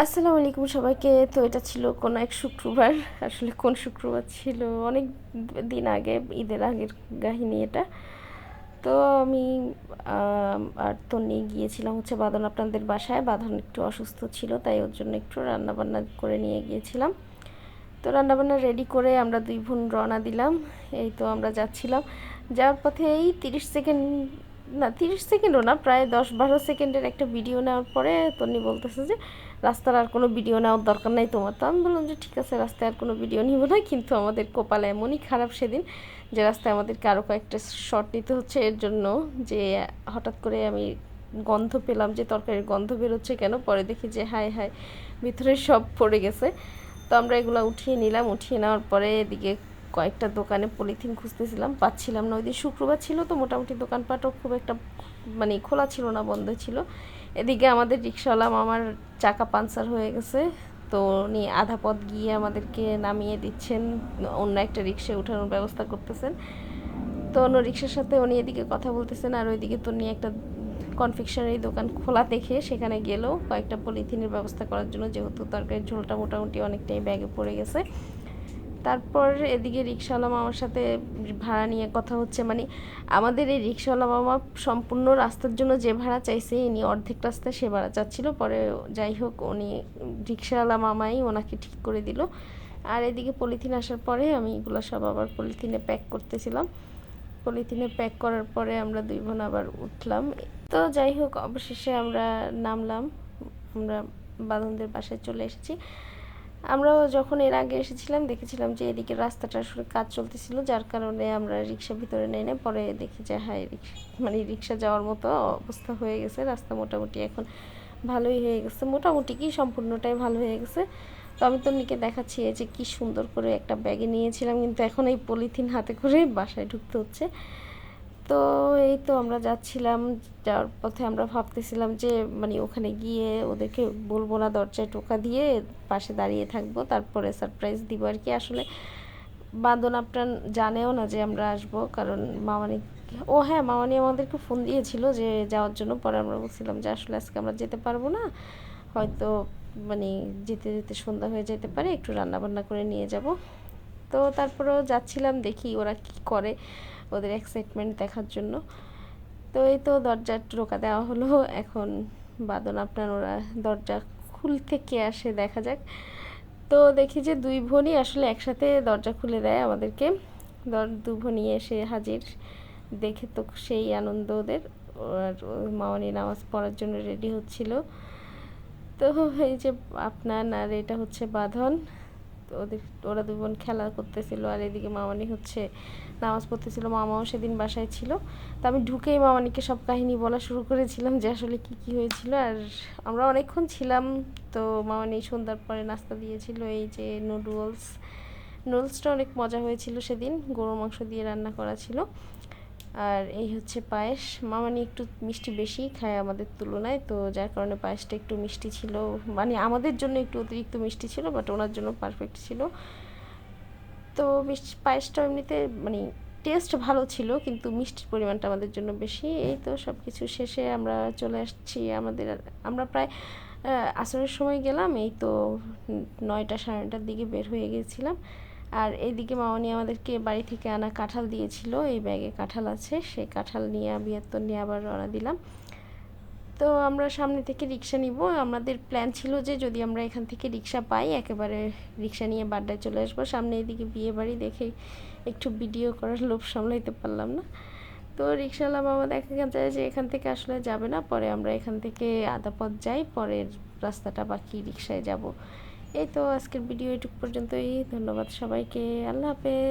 আসসালামু আলাইকুম সবাইকে। তো এটা ছিল কোন এক শুক্রবার। আসলে কোন শুক্রবার ছিল? অনেক দিন আগে, ঈদের আগের কাহিনী এটা। তো আমি আর তো নিয়ে গিয়েছিলাম হচ্ছে বাদন আপনাদের বাসায়। বাদন একটু অসুস্থ ছিল, তাই ওর জন্য একটু রান্নাবান্না করে নিয়ে গিয়েছিলাম। তো রান্নাবান্না রেডি করে আমরা দুই বোন রওনা দিলাম। এই তো আমরা যাচ্ছিলাম। যাওয়ার পথে এই তিরিশ সেকেন্ড না, তিরিশ সেকেন্ডও না, প্রায় দশ বারো সেকেন্ডের একটা ভিডিও নেওয়ার পরে তনি বলতেছে যে, রাস্তার আর কোনো ভিডিও নেওয়ার দরকার নাই তোমার। তো আমি বললাম যে, ঠিক আছে, রাস্তায় আর কোনো ভিডিও নিব না। কিন্তু আমাদের কপালে এমনই খারাপ সেদিন যে, রাস্তায় আমাদেরকে আরও কয়েকটা শট নিতে হচ্ছে। এর জন্য যে, হঠাৎ করে আমি গন্ধ পেলাম যে, তরকারির গন্ধ বেরোচ্ছে কেন? পরে দেখি যে, হায় হায়, ভিতরে সব পড়ে গেছে। তো আমরা এগুলো উঠিয়ে নিলাম। উঠিয়ে নেওয়ার পরে এদিকে কয়েকটা দোকানে পলিথিন খুঁজতেছিলাম, পাচ্ছিলাম না। ওই দিন শুক্রবার ছিল তো, মোটামুটি দোকানপাটও খুব একটা মানে খোলা ছিল না, বন্ধ ছিল। এদিকে আমাদের রিক্সাওয়ালা মামার চাকা পাঞ্চার হয়ে গেছে। তো উনি আধা পথ গিয়ে আমাদেরকে নামিয়ে দিচ্ছেন, অন্য একটা রিক্সায় উঠানোর ব্যবস্থা করতেছেন। তো অন্য রিক্সার সাথে উনি এদিকে কথা বলতেছেন, আর ওইদিকে তো নিয়ে একটা কনফেকশনারি দোকান খোলা দেখে সেখানে গেলেও কয়েকটা পলিথিনের ব্যবস্থা করার জন্য, যেহেতু তরকারির ঝোলটা মোটামুটি অনেকটাই ব্যাগে পড়ে গেছে। তারপর এদিকে রিক্সাওয়ালা মামার সাথে ভাড়া নিয়ে কথা হচ্ছে। মানে আমাদের এই রিক্সাওয়ালা মামা সম্পূর্ণ রাস্তার জন্য যে ভাড়া চাইছে, ইনি অর্ধেক রাস্তায় সে ভাড়া চাচ্ছিল। পরে যাই হোক, উনি রিক্সাওয়ালা মামাই ওনাকে ঠিক করে দিল। আর এদিকে পলিথিন আসার পরে আমি এগুলো সব আবার পলিথিনে প্যাক করতেছিলাম। পলিথিনে প্যাক করার পরে আমরা দুই বোন আবার উঠলাম। তো যাই হোক, অবশেষে আমরা নামলাম। আমরা বাঁধনদের বাসায় চলে এসেছি। আমরাও যখন এর আগে এসেছিলাম, দেখেছিলাম যে এদিকে রাস্তাটা আসলে কাজ চলতেছিল, যার কারণে আমরা রিক্সা ভিতরে নেই না। পরে দেখি যে হ্যাঁ মানে রিক্সা যাওয়ার মতো অবস্থা হয়ে গেছে। রাস্তা মোটামুটি এখন ভালোই হয়ে গেছে। মোটামুটি কি, সম্পূর্ণটাই ভালো হয়ে গেছে। তো আমি তো নিকে দেখাচ্ছি যে কি সুন্দর করে একটা ব্যাগে নিয়েছিলাম। কিন্তু এখন এই পলিথিন হাতে করে বাসায় ঢুকতে হচ্ছে। তো এই তো আমরা যাচ্ছিলাম, যাওয়ার পথে আমরা ভাবতেছিলাম যে মানে ওখানে গিয়ে ওদেরকে বলব না, দরজায় টোকা দিয়ে পাশে দাঁড়িয়ে থাকব, তারপরে সারপ্রাইজ দিব আর কি। আসলে বাঁধন আপনার জানেও না যে আমরা আসব, কারণ মামানি, ও হ্যাঁ মামানি আমাদেরকে ফোন দিয়েছিল যে যাওয়ার জন্য, পরে আমরা বলছিলাম যে আসলে আজকে আমরা যেতে পারব না, হয়তো মানে যেতে যেতে সন্ধ্যা হয়ে যেতে পারে, একটু রান্না বান্না করে নিয়ে যাব। তো তারপরেও যাচ্ছিলাম, দেখি ওরা কি করে। ওদের এক্সাইটমেন্ট দেখার জন্য। তো এই তো দরজা টোকা দেওয়া হলো। এখন বাদন আপনার ওরা দরজা খুলতে কে আসে, দেখা যাক। তো দেখি যে দুই বোনই আসলে একসাথে দরজা খুলে দেয় আমাদেরকে। দর, দু বোনই এসে হাজির। দেখে তো সেই আনন্দ ওদের। আর মাওয়ানি নামাজ পড়ার জন্য রেডি হচ্ছিল। তো এই যে আপনার, আর এটা হচ্ছে বাঁধন। ওদের, ওরা দু বোন খেলা করতেছিল আর এদিকে মামানি হচ্ছে নামাজ পড়তেছিল। মামাও সেদিন বাসায় ছিল। তো আমি ঢুকেই মামানিকে সব কাহিনী বলা শুরু করেছিলাম যে আসলে কি কি হয়েছিল। আর আমরা অনেকক্ষণ ছিলাম, তো মামানি সন্ধ্যার পরে নাস্তা দিয়েছিল এই যে নুডলস নুডলসটা অনেক মজা হয়েছিল সেদিন। গরু মাংস দিয়ে রান্না করা ছিল। আর এই হচ্ছে পায়েস। মামানি একটু মিষ্টি বেশি খায় আমাদের তুলনায়, তো যার কারণে পায়েসটা একটু মিষ্টি ছিল। মানে আমাদের জন্য একটু অতিরিক্ত মিষ্টি ছিল বাট ওনার জন্য পারফেক্ট ছিল। তো মিষ্টি, পায়েসটা এমনিতে মানে টেস্ট ভালো ছিল, কিন্তু মিষ্টির পরিমাণটা আমাদের জন্য বেশি। এই তো সব কিছু শেষে আমরা চলে আসছি আমাদের, আমরা প্রায় আসরের সময় গেলাম, এই তো নয়টা সাড়ে নটার দিকে বের হয়ে গিয়েছিলাম আর এদিকে মামনি আমাদেরকে বাড়ি থেকে আনা কাঁঠাল দিয়েছিল, এই ব্যাগে কাঁঠাল আছে, সেই কাঁঠাল নিয়ে বিয়াত্তর নিয়ে আবার রওনা দিলাম। তো আমরা সামনে থেকে রিক্সা নিব। আমাদের প্ল্যান ছিল যে যদি আমরা এখান থেকে রিক্সা পাই, একেবারে রিক্সা নিয়ে বাড্ডায় চলে আসব। সামনে এদিকে বিয়ে বাড়ি দেখে একটু ভিডিও করার লোভ সামলাইতে পারলাম না। তো রিক্সাওয়ালা মামা দেখা যায় যে এখান থেকে আসলে যাবে না, পরে আমরা এখান থেকে আধা পথ যাই, পরের রাস্তাটা বাকি রিক্সায় যাব। এই তো আজকের ভিডিও এটুকু পর্যন্তই। ধন্যবাদ সবাইকে। আল্লাহ হাফেজ।